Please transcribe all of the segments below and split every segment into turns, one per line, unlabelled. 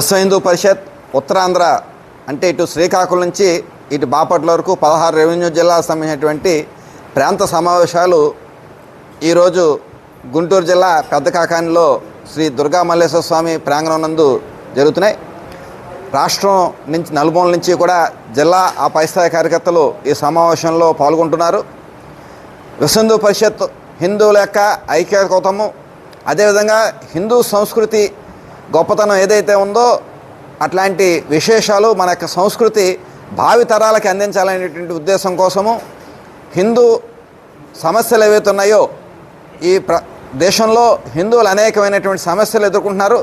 విశ్వ హిందూ పరిషత్ ఉత్తరాంధ్ర అంటే ఇటు శ్రీకాకుళం నుంచి ఇటు బాపట్ల వరకు పదహారు రెవెన్యూ జిల్లాలకు సంబంధించినటువంటి ప్రాంత సమావేశాలు ఈరోజు గుంటూరు జిల్లా పెద్ద కాకానిలో శ్రీ దుర్గా మల్లేశ్వర స్వామి ప్రాంగణం నందు జరుగుతున్నాయి. రాష్ట్రం నుంచి నలుమూల నుంచి కూడా జిల్లా ఆ పైస్థాయి కార్యకర్తలు ఈ సమావేశంలో పాల్గొంటున్నారు. విశ్వ పరిషత్ హిందువుల యొక్క ఐక్యతము అదేవిధంగా హిందూ సంస్కృతి గొప్పతనం ఏదైతే ఉందో అట్లాంటి విశేషాలు మన యొక్క సంస్కృతి భావితరాలకి అందించాలనేటువంటి ఉద్దేశం కోసము హిందూ సమస్యలు ఏవైతే ఉన్నాయో ఈ ప్ర దేశంలో హిందువులు అనేకమైనటువంటి సమస్యలు ఎదుర్కొంటున్నారు.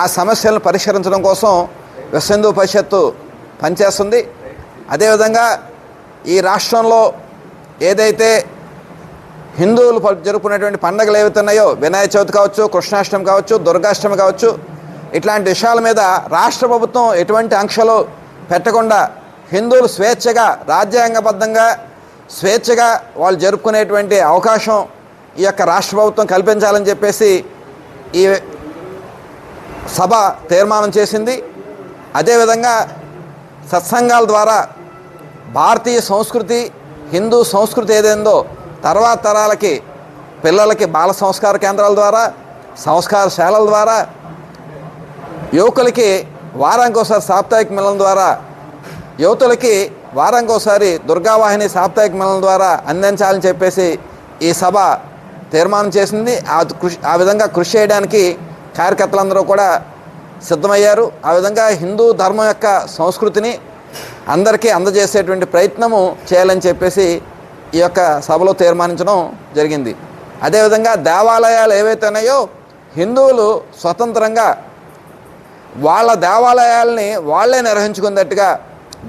ఆ సమస్యలను పరిష్కరించడం కోసం విశ్వ పరిషత్తు పనిచేస్తుంది. అదేవిధంగా ఈ రాష్ట్రంలో ఏదైతే హిందువులు జరుపుకునేటువంటి పండుగలు ఏవైతే ఉన్నాయో వినాయక చవితి కావచ్చు కృష్ణాష్టమి కావచ్చు దుర్గాష్టమి కావచ్చు ఇట్లాంటి విషయాల మీద రాష్ట్ర ప్రభుత్వం ఎటువంటి ఆంక్షలు పెట్టకుండా హిందువులు స్వేచ్ఛగా రాజ్యాంగబద్ధంగా స్వేచ్ఛగా వాళ్ళు జరుపుకునేటువంటి అవకాశం ఈ యొక్క రాష్ట్ర ప్రభుత్వం కల్పించాలని చెప్పేసి ఈ సభ తీర్మానం చేసింది. అదేవిధంగా సత్సంగాల ద్వారా భారతీయ సంస్కృతి హిందూ సంస్కృతి ఏదైందో తర్వాత తరాలకి పిల్లలకి బాల సంస్కార కేంద్రాల ద్వారా సంస్కారశాలల ద్వారా యువకులకి వారానికి ఒకసారి సాప్తాహిక మిలన ద్వారా యువతులకి వారానికి ఒకసారి దుర్గావాహిని సాప్తాహిక మిలన ద్వారా అందించాలని చెప్పేసి ఈ సభ తీర్మానం చేసింది. ఆ కృషి ఆ విధంగా కృషి చేయడానికి కార్యకర్తలందరూ కూడా సిద్ధమయ్యారు. ఆ విధంగా హిందూ ధర్మం యొక్క సంస్కృతిని అందరికీ అందజేసేటువంటి ప్రయత్నము చేయాలని చెప్పేసి ఈ యొక్క సభలో తీర్మానించడం జరిగింది. అదేవిధంగా దేవాలయాలు ఏవైతే ఉన్నాయో హిందువులు స్వతంత్రంగా వాళ్ళ దేవాలయాల్ని వాళ్ళే నిర్వహించుకున్నట్టుగా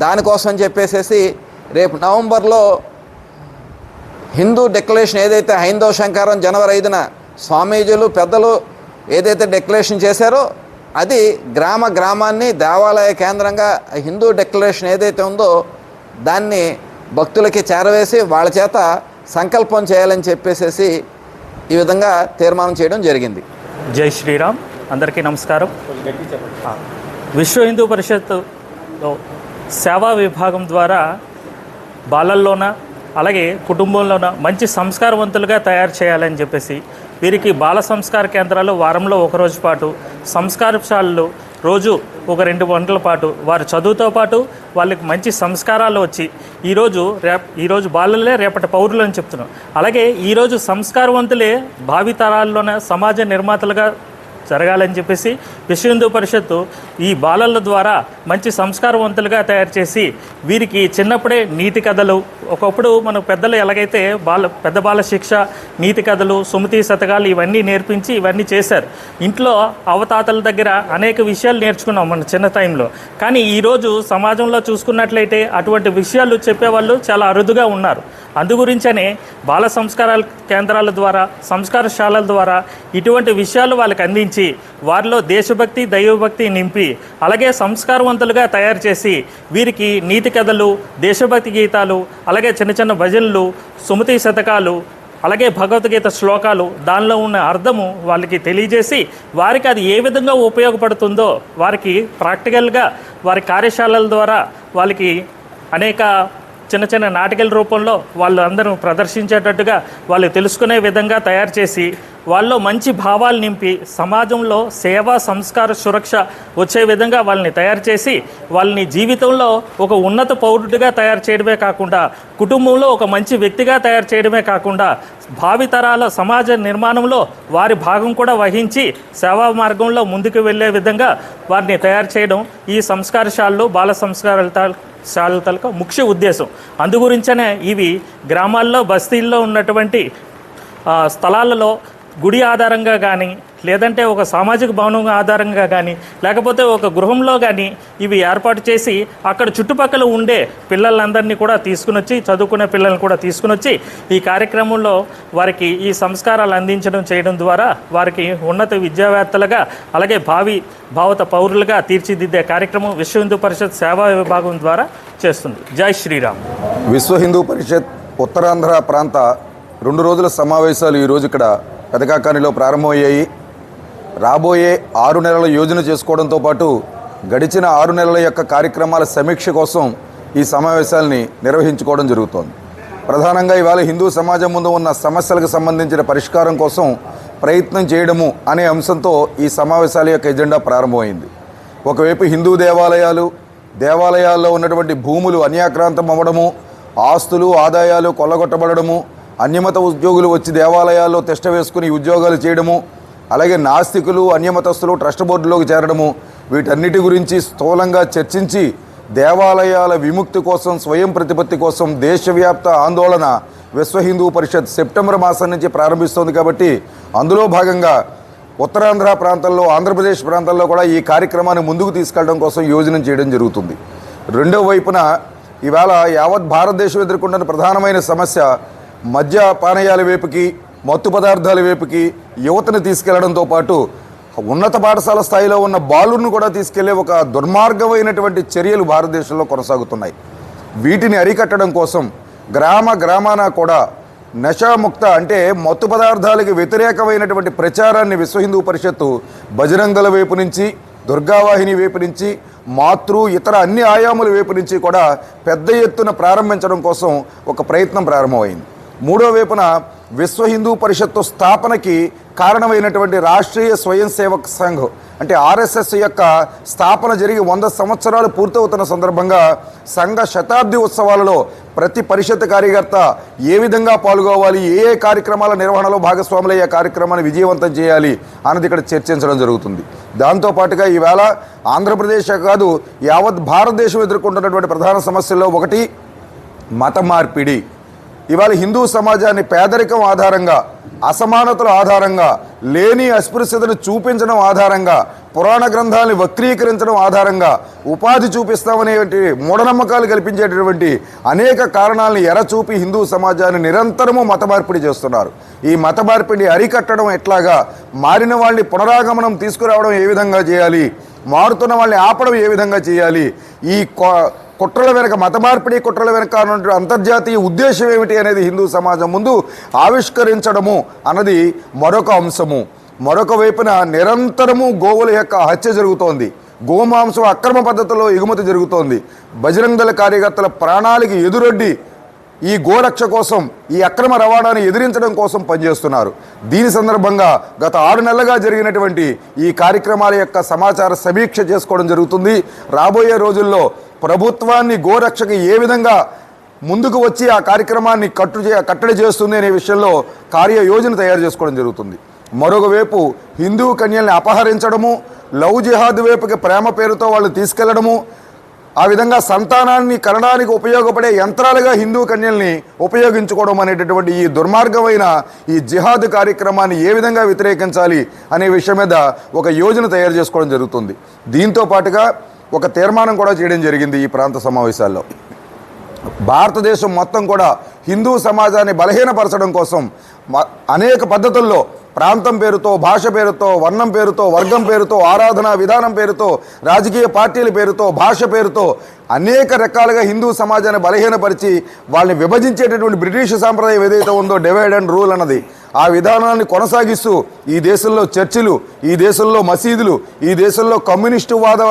దానికోసం చెప్పేసేసి రేపు నవంబర్లో హిందూ డిక్లరేషన్ ఏదైతే హైందవ శంకరం జనవరి ఐదున స్వామీజీలు పెద్దలు ఏదైతే డిక్లరేషన్ చేశారో అది గ్రామ గ్రామాన్ని దేవాలయ కేంద్రంగా హిందూ డిక్లరేషన్ ఏదైతే ఉందో దాన్ని భక్తులకి చేరవేసి వాళ్ళ చేత సంకల్పం చేయాలని చెప్పేసేసి ఈ విధంగా తీర్మానం చేయడం జరిగింది.
జై శ్రీరామ్. అందరికీ నమస్కారం. విశ్వ హిందూ పరిషత్లో సేవా విభాగం ద్వారా బాలల్లోన అలాగే కుటుంబంలోన మంచి సంస్కారవంతులుగా తయారు చేయాలని చెప్పేసి వీరికి బాల సంస్కార కేంద్రాలు వారంలో ఒకరోజు పాటు సంస్కారశాలలు రోజు ఒక రెండు గంటల పాటు వారి చదువుతో పాటు వాళ్ళకి మంచి సంస్కారాలు వచ్చి ఈరోజు రేప్ ఈరోజు బాలలే రేపటి పౌరులు అని చెప్తున్నాం అలాగే ఈరోజు సంస్కారవంతులే భావితరాల్లోన సమాజ నిర్మాతలుగా జరగాలని చెప్పేసి విశ్వ హిందూ పరిషత్తు ఈ బాలల ద్వారా మంచి సంస్కారవంతులుగా తయారు చేసి వీరికి చిన్నప్పుడే నీతి కథలు ఒకప్పుడు మన పెద్దలు ఎలాగైతే బాల పెద్ద బాల శిక్ష నీతి కథలు సుమతి శతకాలు ఇవన్నీ నేర్పించి ఇవన్నీ చేశారు. ఇంట్లో అవతాతల దగ్గర అనేక విషయాలు నేర్చుకున్నాం మన చిన్న టైంలో. కానీ ఈరోజు సమాజంలో చూసుకున్నట్లయితే అటువంటి విషయాలు చెప్పేవాళ్ళు చాలా అరుదుగా ఉన్నారు. అందు గురించనే బాల సంస్కారాల కేంద్రాల ద్వారా సంస్కారశాలల ద్వారా ఇటువంటి విషయాలు వాళ్ళకి అందించి వారిలో దేశభక్తి దైవభక్తి నింపి అలాగే సంస్కారవంతులుగా తయారు చేసి వీరికి నీతి కథలు దేశభక్తి గీతాలు అలాగే చిన్న చిన్న భజనలు సుమతి శతకాలు అలాగే భగవద్గీత శ్లోకాలు దానిలో ఉన్న అర్థము వాళ్ళకి తెలియజేసి వారికి అది ఏ విధంగా ఉపయోగపడుతుందో వారికి ప్రాక్టికల్గా వారి కార్యశాలల ద్వారా వాళ్ళకి అనేక చిన్న చిన్న నాటికల రూపంలో వాళ్ళు అందరూ ప్రదర్శించేటట్టుగా వాళ్ళు తెలుసుకునే విధంగా తయారు చేసి వాళ్ళలో మంచి భావాలు నింపి సమాజంలో సేవ సంస్కార సురక్ష వచ్చే విధంగా వాళ్ళని తయారు చేసి వాళ్ళని జీవితంలో ఒక ఉన్నత పౌరుడిగా తయారు చేయడమే కాకుండా కుటుంబంలో ఒక మంచి వ్యక్తిగా తయారు చేయడమే కాకుండా భావితరాల సమాజ నిర్మాణంలో వారి భాగం కూడా వహించి సేవా మార్గంలో ముందుకు వెళ్ళే విధంగా వారిని తయారు చేయడం ఈ సంస్కారశాలలో బాల సంస్కారాల తా- శాలల తాలూకా ముఖ్య ఉద్దేశం. అందు గురించనే ఇవి గ్రామాల్లో బస్తీల్లో ఉన్నటువంటి స్థలాలలో గుడి ఆధారంగా కానీ లేదంటే ఒక సామాజిక భవనం ఆధారంగా కానీ లేకపోతే ఒక గృహంలో కానీ ఇవి ఏర్పాటు చేసి అక్కడ చుట్టుపక్కల ఉండే పిల్లలందరినీ కూడా తీసుకుని వచ్చి చదువుకునే పిల్లల్ని కూడా తీసుకుని వచ్చి ఈ కార్యక్రమంలో వారికి ఈ సంస్కారాలు అందించడం చేయడం ద్వారా వారికి ఉన్నత విద్యావేత్తలుగా అలాగే భావి భావత పౌరులుగా తీర్చిదిద్దే కార్యక్రమం విశ్వ హిందూ పరిషత్ సేవా విభాగం ద్వారా చేస్తుంది. జై శ్రీరామ్.
విశ్వ హిందూ పరిషత్ ఉత్తరాంధ్ర ప్రాంత రెండు రోజుల సమావేశాలు ఈరోజు ఇక్కడ పెదకాకానిలో ప్రారంభమయ్యాయి. రాబోయే ఆరు నెలల యోజన చేసుకోవడంతో పాటు గడిచిన ఆరు నెలల యొక్క కార్యక్రమాల సమీక్ష కోసం ఈ సమావేశాల్ని నిర్వహించుకోవడం జరుగుతోంది. ప్రధానంగా ఇవాళ హిందూ సమాజం ముందు ఉన్న సమస్యలకు సంబంధించిన పరిష్కారం కోసం ప్రయత్నం చేయడము అనే అంశంతో ఈ సమావేశాల యొక్క ఎజెండా ప్రారంభమైంది. ఒకవైపు హిందూ దేవాలయాలు దేవాలయాల్లో ఉన్నటువంటి భూములు అన్యాక్రాంతం అవ్వడము ఆస్తులు ఆదాయాలు కొల్లగొట్టబడము అన్యమత ఉద్యోగులు వచ్చి దేవాలయాల్లో తిష్ట వేసుకుని ఉద్యోగాలు చేయడము అలాగే నాస్తికులు అన్యమతస్తులు ట్రస్ట్ బోర్డులోకి చేరడము వీటన్నిటి గురించి స్థూలంగా చర్చించి దేవాలయాల విముక్తి కోసం స్వయం ప్రతిపత్తి కోసం దేశవ్యాప్త ఆందోళన విశ్వ హిందూ పరిషత్ సెప్టెంబర్ మాసం నుంచి ప్రారంభిస్తోంది కాబట్టి అందులో భాగంగా ఉత్తరాంధ్ర ప్రాంతంలో ఆంధ్రప్రదేశ్ ప్రాంతాల్లో కూడా ఈ కార్యక్రమాన్ని ముందుకు తీసుకెళ్ళడం కోసం యోజన చేయడం జరుగుతుంది. రెండో వైపున ఇవాళ యావత్ భారతదేశం ఎదుర్కొంటున్న ప్రధానమైన సమస్య మద్య పానీయాల వైపుకి మత్తు పదార్థాల వైపుకి యువతను తీసుకెళ్ళడంతో పాటు ఉన్నత పాఠశాల స్థాయిలో ఉన్న బాలుర్ను కూడా తీసుకెళ్ళే ఒక దుర్మార్గమైనటువంటి చర్యలు భారతదేశంలో కొనసాగుతున్నాయి. వీటిని అరికట్టడం కోసం గ్రామ గ్రామాన కూడా నశాముక్త అంటే మత్తు పదార్థాలకి వ్యతిరేకమైనటువంటి ప్రచారాన్ని విశ్వ హిందూ పరిషత్తు బజరంగల వైపు నుంచి దుర్గావాహిని వైపు నుంచి మాతృ ఇతర అన్ని ఆయాముల వైపు నుంచి కూడా పెద్ద ఎత్తున ప్రారంభించడం కోసం ఒక ప్రయత్నం ప్రారంభమైంది. మూడో వైపున విశ్వ హిందూ పరిషత్తు స్థాపనకి కారణమైనటువంటి రాష్ట్రీయ స్వయం సేవక్ సంఘ్ అంటే ఆర్ఎస్ఎస్ యొక్క స్థాపన జరిగి వంద సంవత్సరాలు పూర్తవుతున్న సందర్భంగా సంఘ శతాబ్ది ఉత్సవాలలో ప్రతి పరిషత్ కార్యకర్త ఏ విధంగా పాల్గొవాలి ఏ ఏ కార్యక్రమాల నిర్వహణలో భాగస్వాములయ్యే కార్యక్రమాన్ని విజయవంతం చేయాలి అన్నది ఇక్కడ చర్చించడం జరుగుతుంది. దాంతోపాటుగా ఈవేళ ఆంధ్రప్రదేశ్ కాదు యావత్ భారతదేశం ఎదుర్కొంటున్నటువంటి ప్రధాన సమస్యల్లో ఒకటి మత మార్పిడి. ఇవాళ హిందూ సమాజాన్ని పేదరికం ఆధారంగా అసమానతల ఆధారంగా లేని అస్పృశ్యతను చూపించడం ఆధారంగా పురాణ గ్రంథాలను వక్రీకరించడం ఆధారంగా ఉపాధి చూపిస్తామనేటి మూఢనమ్మకాలు కల్పించేటటువంటి అనేక కారణాలను ఎరచూపి హిందూ సమాజాన్ని నిరంతరము మత మార్పిడి చేస్తున్నారు. ఈ మత మార్పిడి అరికట్టడం ఎట్లాగా మారిన వాళ్ళని పునరాగమనం తీసుకురావడం ఏ విధంగా చేయాలి మారుతున్న వాళ్ళని ఆపడం ఏ విధంగా చేయాలి ఈ కుట్రల వెనక మత మార్పిడి కుట్రల వెనక ఉన్నటువంటి అంతర్జాతీయ ఉద్దేశం ఏమిటి అనేది హిందూ సమాజం ముందు ఆవిష్కరించడము అన్నది మరొక అంశము. మరొక వైపున నిరంతరము గోవుల యొక్క హత్య జరుగుతోంది. గోమాంసం అక్రమ పద్ధతిలో ఎగుమతి జరుగుతోంది. బజరంగ దళ కార్యకర్తల ప్రాణాలకి ఎదురొడ్డి ఈ గోరక్ష కోసం ఈ అక్రమ రవాణాను ఎదిరించడం కోసం పనిచేస్తున్నారు. దీని సందర్భంగా గత ఆరు నెలలుగా జరిగినటువంటి ఈ కార్యక్రమాల యొక్క సమాచార సమీక్ష చేసుకోవడం జరుగుతుంది. రాబోయే రోజుల్లో ప్రభుత్వాన్ని గోరక్షకి ఏ విధంగా ముందుకు వచ్చి ఆ కార్యక్రమాన్ని కట్టు కట్టడి చేస్తుంది అనే విషయంలో కార్యయోజన తయారు చేసుకోవడం జరుగుతుంది. మరొకవైపు హిందూ కన్యల్ని అపహరించడము లవ్ జిహాద్ వైపుకి ప్రేమ పేరుతో వాళ్ళు తీసుకెళ్ళడము ఆ విధంగా సంతానాన్ని కనడానికి ఉపయోగపడే యంత్రాలుగా హిందూ కన్యల్ని ఉపయోగించుకోవడం అనేటటువంటి ఈ దుర్మార్గమైన ఈ జిహాద్ కార్యక్రమాన్ని ఏ విధంగా వ్యతిరేకించాలి అనే విషయం మీద ఒక యోజన తయారు చేసుకోవడం జరుగుతుంది. దీంతో పాటుగా ఒక తీర్మానం కూడా చేయడం జరిగింది ఈ ప్రాంత సమావేశాల్లో. భారతదేశం మొత్తం కూడా హిందూ సమాజాన్ని బలహీనపరచడం కోసం మ- అనేక పద్ధతుల్లో ప్రాంతం పేరుతో భాష పేరుతో వర్ణం పేరుతో వర్గం పేరుతో ఆరాధన విధానం పేరుతో రాజకీయ పార్టీల పేరుతో భాష పేరుతో అనేక రకాలుగా హిందూ సమాజాన్ని బలహీనపరిచి వాళ్ళని విభజించేటటువంటి బ్రిటిష్ సాంప్రదాయం ఏదైతే ఉందో డివైడ్ అండ్ రూల్ అన్నది ఆ విధానాన్ని కొనసాగిస్తూ ఈ దేశంలో చర్చిలు ఈ దేశంలో మసీదులు ఈ దేశంలో కమ్యూనిస్టు వాద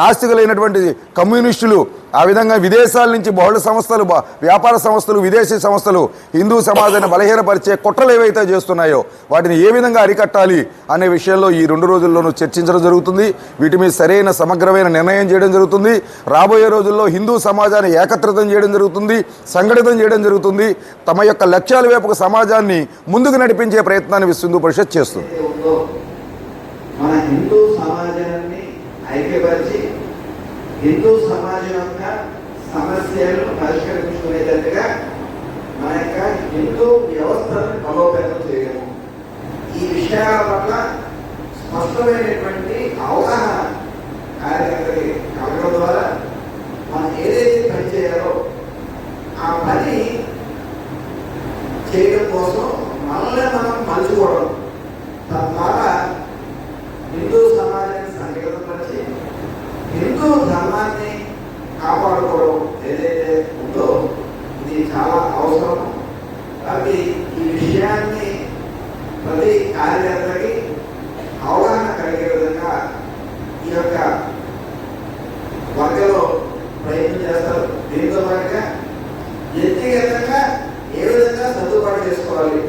నాస్తికులైనటువంటి కమ్యూనిస్టులు ఆ విధంగా విదేశాల నుంచి బహుళ సంస్థలు వ్యాపార సంస్థలు విదేశీ సంస్థలు హిందూ సమాజాన్ని బలహీనపరిచే కుట్రలు ఏవైతే చేస్తున్నాయో వాటిని ఏ విధంగా అరికట్టాలి అనే విషయంలో ఈ రెండు రోజుల్లోనూ చర్చించడం జరుగుతుంది. వీటి మీద సరైన సమగ్రమైన నిర్ణయం చేయడం జరుగుతుంది. రాబోయే రోజుల్లో హిందూ సమాజాన్ని ఏకత్రితం చేయడం జరుగుతుంది సంఘటితం చేయడం జరుగుతుంది. తమ యొక్క లక్ష్యాల వైపుకు సమాజాన్ని ముందుకు నడిపించే ప్రయత్నాన్ని విశ్వ హిందూ పరిషత్ చేస్తుంది.
మన హిందూ సమాజాన్ని ఐక్యపరిచి హిందూ సమాజం యొక్క సమస్యలను పరిష్కరించుకునేటట్టుగా మన యొక్క హిందూ వ్యవస్థను బలోపేతం చేయము ఈ విషయాల పట్ల స్పష్టమైనటువంటి అవగాహన కార్యకర్తకి కలగడం ద్వారా మనం ఏదైతే పని చేయాలో ఆ పని చేయడం కోసం మనల్ని మనం మలుచుకోవడం తద్వారా హిందూ సమాజం సంఘటితపరిచి హిందూ ధర్మాన్ని కాపాడుకోవడం ఏదైతే ఉందో ఇది చాలా అవసరం. కాబట్టి ఈ విషయాన్ని ప్రతి కార్యకర్తకి అవగాహన కలిగే విధంగా ఈ యొక్క వర్గలో ప్రయత్నం చేస్తారు. దీంతో పాటుగా వ్యక్తిగతంగా ఏ విధంగా సర్దుబాటు చేసుకోవాలి?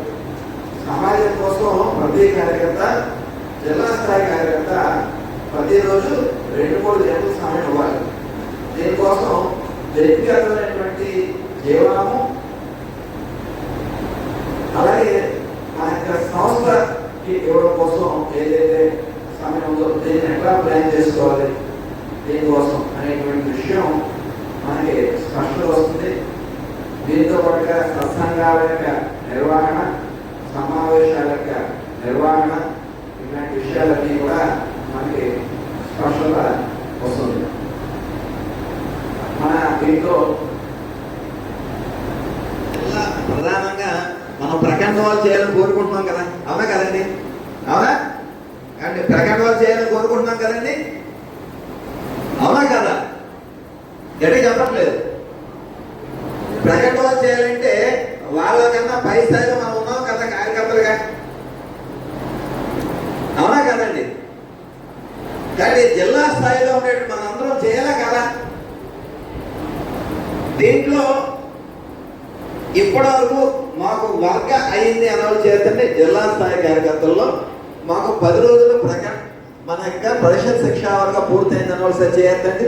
సమాజం కోసం ప్రతి కార్యకర్త జిల్లా స్థాయి కార్యకర్త ప్రతిరోజు రెండు మూడు గంటల సమయం ఇవ్వాలి దీనికోసం వ్యక్తిగతమైనటువంటి జీవనము అలాగే మన యొక్క సంస్థకి ఇవ్వడం కోసం ఏదైతే సమయం ఉందో దీన్ని ఎట్లా ప్లాన్ చేసుకోవాలి దీనికోసం అనేటువంటి విషయం మనకి స్పష్టత వస్తుంది. దీంతో పాటుగా సత్సంగాల యొక్క నిర్వహణ సమావేశాల యొక్క నిర్వహణ ఇలాంటి విషయాలన్నీ కూడా మనకి కూడా వస్తుంది. మన దీంట్లో ప్రధానంగా మనం ప్రకటనలు చేయాలని కోరుకుంటున్నాం కదా. అవునా కదండి? అవునా? అంటే ప్రకటనలు చేయాలని కోరుకుంటున్నాం కదండి? అవునా కదా? గట్టి చెప్పట్లేదు. ప్రకటనలు చేయాలంటే వాళ్ళకన్నా పై స్థాయిలో మనం ఉన్నాం కదా కార్యకర్తలుగా. అవునా కదండి? కానీ జిల్లా స్థాయిలో ఉండే మనందరం చేయాలా కదా? దీంట్లో ఇప్పటివరకు మాకు వర్గ అయింది అనౌన్స్ చేస్తుంటే జిల్లా స్థాయి కార్యకర్తల్లో మాకు పది రోజులు ప్రకటన మన యొక్క పరిషత్ శిక్షా వర్గ పూర్తయింది అనౌన్స్ చేయొద్దండి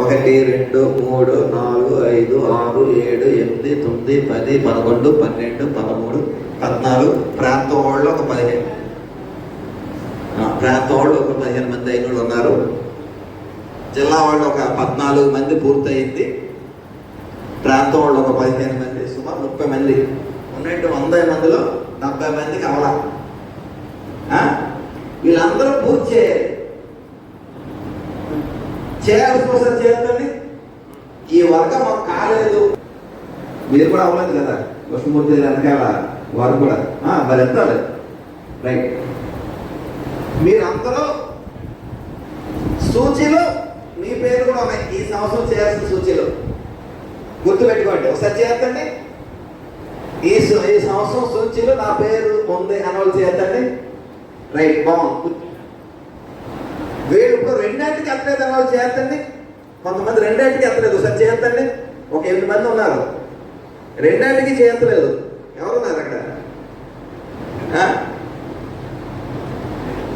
ఒకటి రెండు మూడు నాలుగు ఐదు ఆరు ఏడు ఎనిమిది తొమ్మిది పది పదకొండు పన్నెండు పదమూడు పద్నాలుగు ప్రాంతం వాళ్ళు ఒక పదిహేను. ప్రాంతం వాళ్ళు ఒక పదిహేను మంది అయిన వాళ్ళు ఉన్నారు. జిల్లా వాళ్ళు ఒక పద్నాలుగు మంది పూర్తయింది. ప్రాంతం వాళ్ళు ఒక పదిహేను మంది సుమారు ముప్పై మంది. ఉన్నట్టు వంద మందిలో డెబ్బై మందికి అవలా. వీళ్ళందరూ పూర్తి చేయాలి. చేయాల్సిన అవసరం చేయాలండి ఈ వర్గం మాకు కాలేదు. మీరు కూడా అవ్వలేదు కదా? కృష్ణమూర్తి వెనకాల వారు కూడా. మరి ఎంత రైట్. మీరందరూ సూచీలో మీ పేరు కూడా ఉన్నాయి. ఈ సంవత్సరం చేయాల్సిన సూచీలో. గుర్తుపెట్టుకోండి. ఒకసారి చేద్దండి ఈ ఈ సంవత్సరం సూచీలో నా పేరు ఉంది అని వాళ్ళు చేద్దండి రైట్ బాగుంది. వీళ్ళు ఇప్పుడు రెండింటికి ఎత్తలేదు అని వాళ్ళు చేద్దండి కొంతమంది రెండింటికి ఎత్తలేదు. ఒకసారి చేద్దండి ఒక ఎనిమిది మంది ఉన్నారు. రెండింటికి చేయట్లేదు ఎవరున్నారు అక్కడ?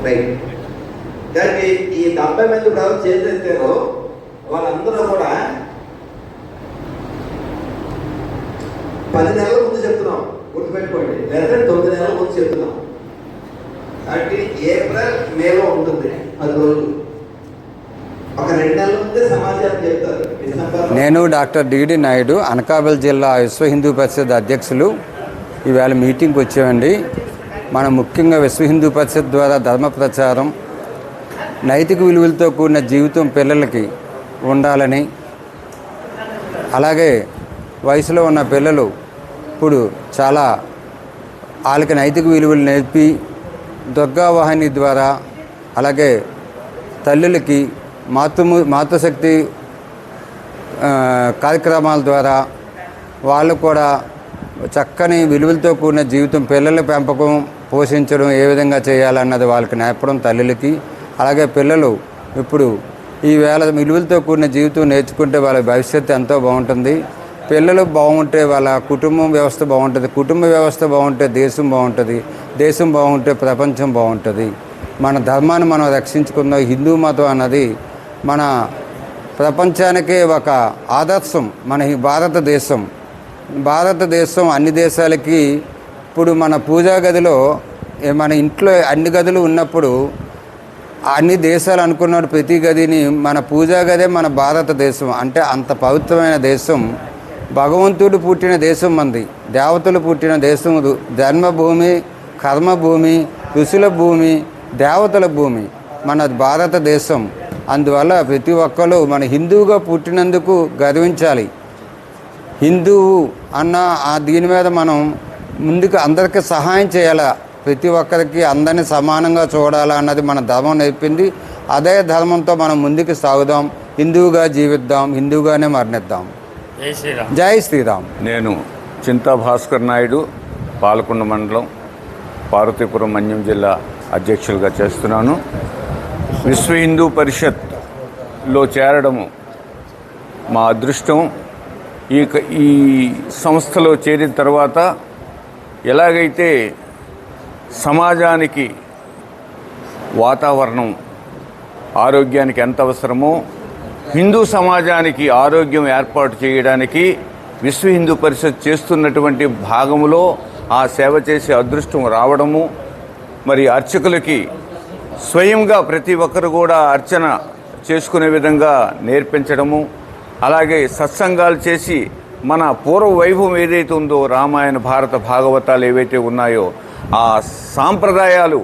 రైట్ దానికి ఈ డెబ్బై మంది ఇప్పుడు ఎవరు వాళ్ళందరూ కూడా పది నెలల ముందు చెప్తున్నాం. గుర్తుపెట్టుకోండి. లేదంటే తొమ్మిది నెలల ముందు చెప్తున్నాం. కాబట్టి ఏప్రిల్ మేలో ఉంటుంది. పది రోజులు. ఒక రెండు నెలల ముందే సమాచారం చెప్తారు.
నేను డాక్టర్ డిడి నాయుడు అనకాపల్లి జిల్లా విశ్వ హిందూ పరిషత్ అధ్యక్షులు. ఈవేళ మీటింగ్కి వచ్చామండి. మనం ముఖ్యంగా విశ్వ హిందూ పరిషత్ ద్వారా ధర్మ ప్రచారం నైతిక విలువలతో కూడిన జీవితం పిల్లలకి ఉండాలని అలాగే వయసులో ఉన్న పిల్లలు ఇప్పుడు చాలా వాళ్ళకి నైతిక విలువలు నేర్పి దుర్గా వాహిని ద్వారా అలాగే తల్లులకి మాతృము మాతృశక్తి కార్యక్రమాల ద్వారా వాళ్ళు కూడా చక్కని విలువలతో కూడిన జీవితం పిల్లల పెంపకం పోషించడం ఏ విధంగా చేయాలన్నది వాళ్ళకి నేర్పడం తల్లులకి. అలాగే పిల్లలు ఇప్పుడు ఈ వేళ విలువలతో కూడిన జీవితం నేర్చుకుంటే వాళ్ళ భవిష్యత్తు ఎంతో బాగుంటుంది. పిల్లలు బాగుంటే వాళ్ళ కుటుంబం వ్యవస్థ బాగుంటుంది. కుటుంబ వ్యవస్థ బాగుంటే దేశం బాగుంటుంది. దేశం బాగుంటే ప్రపంచం బాగుంటుంది. మన ధర్మాన్ని మనం రక్షించుకుందాం. హిందూ మతం అన్నది మన ప్రపంచానికే ఒక ఆదర్శం. మన భారతదేశం. భారతదేశం అన్ని దేశాలకి ఇప్పుడు మన పూజా గదిలో మన ఇంట్లో అన్ని గదులు ఉన్నప్పుడు అన్ని దేశాలు అనుకున్నాడు ప్రతి గదిని మన పూజా గదే మన భారతదేశం అంటే అంత పవిత్రమైన దేశం. భగవంతుడు పుట్టిన దేశం మంది దేవతలు పుట్టిన దేశం జన్మభూమి కర్మభూమి ఋషుల భూమి దేవతల భూమి. మన భారతదేశం అందువల్ల ప్రతి ఒక్కరు మన హిందువుగా పుట్టినందుకు గర్వించాలి. హిందువు అన్న ఆ దీని మీద మనం ముందుకు అందరికీ సహాయం చేయాలా? ప్రతి ఒక్కరికి అందరిని సమానంగా చూడాలా అన్నది మన ధర్మం నేర్పింది. అదే ధర్మంతో మనం ముందుకు సాగుదాం హిందువుగా జీవిద్దాం హిందువుగానే మరణిద్దాం.
జై శ్రీరామ్.
జై శ్రీరామ్.
నేను చింతా భాస్కర్ నాయుడు పాలకొండ మండలం పార్వతీపురం మన్యం జిల్లా అధ్యక్షులుగా చేస్తున్నాను. విశ్వ హిందూ పరిషత్లో చేరడము మా అదృష్టం. ఈ ఈ సంస్థలో చేరిన తర్వాత ఎలాగైతే సమాజానికి వాతావరణం ఆరోగ్యానికి ఎంత అవసరమో హిందూ సమాజానికి ఆరోగ్యం ఏర్పాటు చేయడానికి విశ్వ హిందూ పరిషత్ చేస్తున్నటువంటి భాగములో ఆ సేవ చేసే అదృష్టం రావడము మరి అర్చకులకి స్వయంగా ప్రతి ఒక్కరు కూడా అర్చన చేసుకునే విధంగా నేర్పించడము అలాగే సత్సంగాలు చేసి మన పూర్వ వైభవం ఏదైతే ఉందో రామాయణ భారత భాగవతాలు ఏవైతే ఉన్నాయో ఆ సాంప్రదాయాలు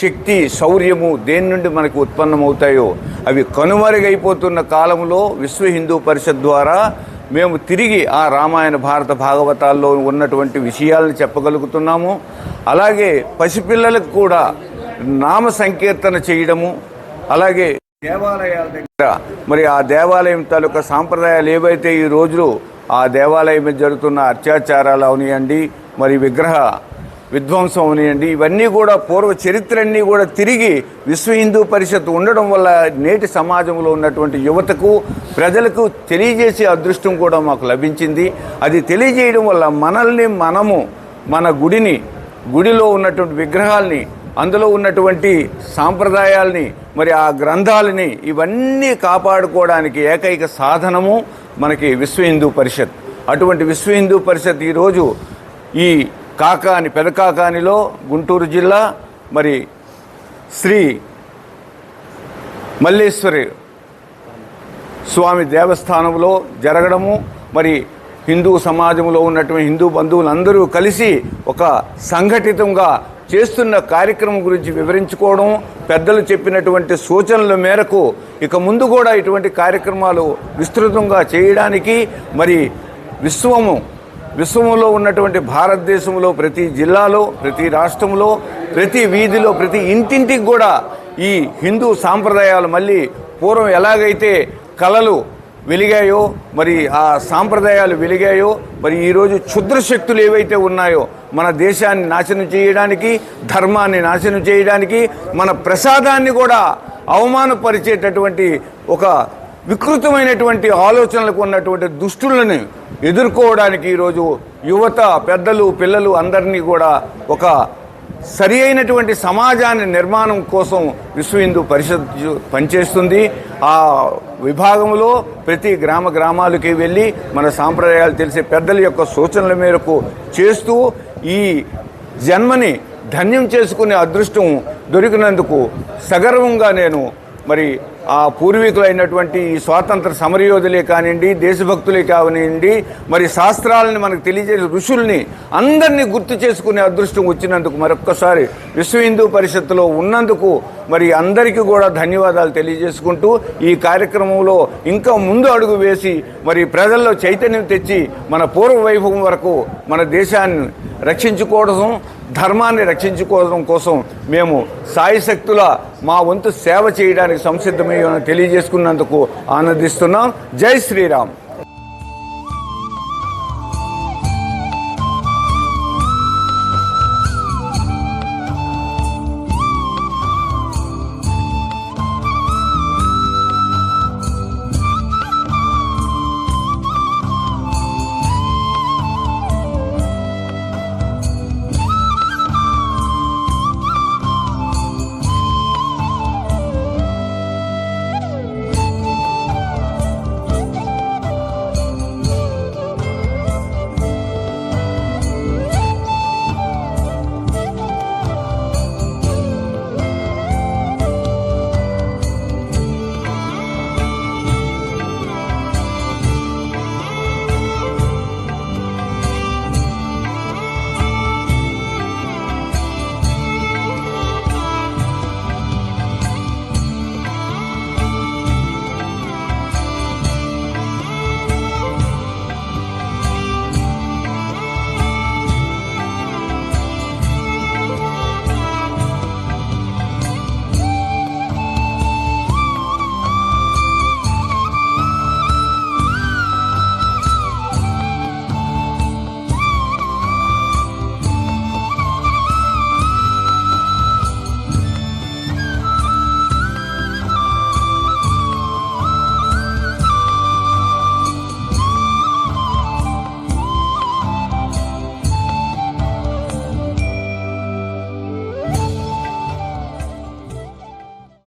శక్తి శౌర్యము దేని నుండి మనకు ఉత్పన్నమవుతాయో అవి కనుమరుగైపోతున్న కాలంలో విశ్వ హిందూ పరిషత్ ద్వారా మేము తిరిగి ఆ రామాయణ భారత భాగవతాల్లో ఉన్నటువంటి విషయాలను చెప్పగలుగుతున్నాము. అలాగే పసిపిల్లలకు కూడా నామ సంకీర్తన చేయడము అలాగే దేవాలయాల దగ్గర మరి ఆ దేవాలయం తాలూకా సాంప్రదాయాలు ఏవైతే ఈ రోజులు ఆ దేవాలయం మీద జరుగుతున్న అత్యాచారాలు అవనియండి మరి విగ్రహ విధ్వంసం అవనియండి ఇవన్నీ కూడా పూర్వ చరిత్రన్నీ కూడా తిరిగి విశ్వ హిందూ పరిషత్ ఉండడం వల్ల నేటి సమాజంలో ఉన్నటువంటి యువతకు ప్రజలకు తెలియజేసే అదృష్టం కూడా మాకు లభించింది. అది తెలియజేయడం వల్ల మనల్ని మనము మన గుడిని గుడిలో ఉన్నటువంటి విగ్రహాల్ని అందులో ఉన్నటువంటి సాంప్రదాయాల్ని మరి ఆ గ్రంథాలని ఇవన్నీ కాపాడుకోవడానికి ఏకైక సాధనము మనకి విశ్వ హిందూ పరిషత్. అటువంటి విశ్వ హిందూ పరిషత్ ఈరోజు ఈ కాకాని పెదకాకానిలో గుంటూరు జిల్లా మరి శ్రీ మల్లేశ్వరి స్వామి దేవస్థానంలో జరగడము మరి హిందూ సమాజంలో ఉన్నటువంటి హిందూ బంధువులందరూ కలిసి ఒక సంఘటితంగా చేస్తున్న కార్యక్రమం గురించి వివరించుకోవడం పెద్దలు చెప్పినటువంటి సూచనల మేరకు ఇక ముందు కూడా ఇటువంటి కార్యక్రమాలు విస్తృతంగా చేయడానికి మరి విశ్వము విశ్వంలో ఉన్నటువంటి భారతదేశంలో ప్రతి జిల్లాలో ప్రతి రాష్ట్రంలో ప్రతి వీధిలో ప్రతి ఇంటింటికి కూడా ఈ హిందూ సాంప్రదాయాలు మళ్ళీ పూర్వం ఎలాగైతే కళలు వెలిగాయో మరి ఆ సాంప్రదాయాలు వెలిగాయో మరి ఈరోజు క్షుద్ర శక్తులు ఏవైతే ఉన్నాయో మన దేశాన్ని నాశనం చేయడానికి ధర్మాన్ని నాశనం చేయడానికి మన ప్రసాదాన్ని కూడా అవమానపరిచేటటువంటి ఒక వికృతమైనటువంటి ఆలోచనలకు ఉన్నటువంటి దుష్టులను ఎదుర్కోవడానికి ఈరోజు యువత పెద్దలు పిల్లలు అందరినీ కూడా ఒక సరి అయినటువంటి సమాజాన్ని నిర్మాణం కోసం విశ్వ హిందూ పరిషత్ పనిచేస్తుంది. ఆ విభాగంలో ప్రతి గ్రామ గ్రామాలకి వెళ్ళి మన సాంప్రదాయాలు తెలిసే పెద్దల యొక్క సూచనల మేరకు చేస్తూ ఈ జన్మని ధన్యం చేసుకునే అదృష్టం దొరికినందుకు సగర్వంగా నేను మరి ఆ పూర్వీకులైనటువంటి ఈ స్వాతంత్ర సమరయోధులే కానివ్వండి దేశభక్తులే కానివ్వండి మరి శాస్త్రాలని మనకు తెలియజేసే ఋషుల్ని అందరినీ గుర్తు చేసుకునే అదృష్టం వచ్చినందుకు మరొక్కసారి విశ్వ హిందూ పరిషత్తులో ఉన్నందుకు మరి అందరికీ కూడా ధన్యవాదాలు తెలియజేసుకుంటూ ఈ కార్యక్రమంలో ఇంకా ముందు అడుగు వేసి మరి ప్రజల్లో చైతన్యం తెచ్చి మన పూర్వ వైభవం వరకు మన దేశాన్ని రక్షించుకోవడం ధర్మాన్ని రక్షించుకోవడం కోసం మేము సాయశక్తుల మా వంతు సేవ చేయడానికి సంసిద్ధమయ్యని తెలియజేసుకున్నందుకు ఆనందిస్తున్నాం. జై శ్రీరామ్.